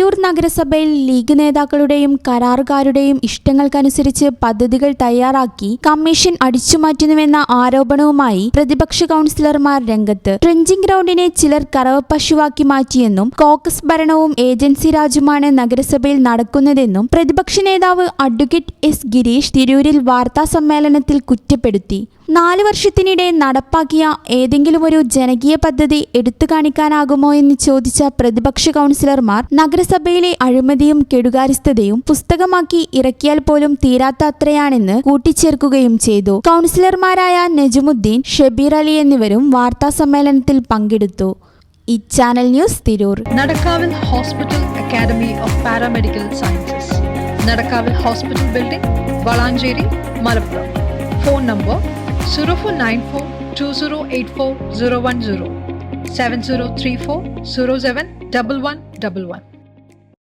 തിരൂർ നഗരസഭയിൽ ലീഗ് നേതാക്കളുടെയും കരാറുകാരുടെയും ഇഷ്ടങ്ങൾക്കനുസരിച്ച് പദ്ധതികൾ തയ്യാറാക്കി കമ്മീഷൻ അടിച്ചുമാറ്റുന്നുവെന്ന ആരോപണവുമായി പ്രതിപക്ഷ കൗൺസിലർമാർ രംഗത്ത്. ട്രെഞ്ചിങ് ഗ്രൗണ്ടിനെ ചിലർ കറവപ്പശുവാക്കി മാറ്റിയെന്നും കോക്കസ് ഭരണവും ഏജൻസി രാജുമാണ് നഗരസഭയിൽ നടക്കുന്നതെന്നും പ്രതിപക്ഷ നേതാവ് അഡ്വക്കേറ്റ് എസ് ഗിരീഷ് തിരൂരിൽ വാർത്താ സമ്മേളനത്തിൽ കുറ്റപ്പെടുത്തി. നാല് വർഷത്തിനിടെ നടപ്പാക്കിയ ഏതെങ്കിലും ഒരു ജനകീയ പദ്ധതി എടുത്തു കാണിക്കാനാകുമോ എന്ന് ചോദിച്ച പ്രതിപക്ഷ കൗൺസിലർമാർ നഗരസഭയിലെ അഴിമതിയും കെടുകാര്യസ്ഥതയും പുസ്തകമാക്കി ഇറക്കിയാൽ പോലും തീരാത്ത അത്രയാണെന്ന് കൂട്ടിച്ചേർക്കുകയും ചെയ്തു. കൗൺസിലർമാരായ നജുമുദ്ദീൻ ഷബീർ അലി എന്നിവരും വാർത്താ സമ്മേളനത്തിൽ പങ്കെടുത്തു. ഈ channel news Tirur. നടക്കാവിൽ hospital academy of paramedical sciences. നടക്കാവിൽ hospital building Valanchery Malappuram. Phone number zero four nine four two zero eight four zero one zero. Seven zero three four zero seven double one double one.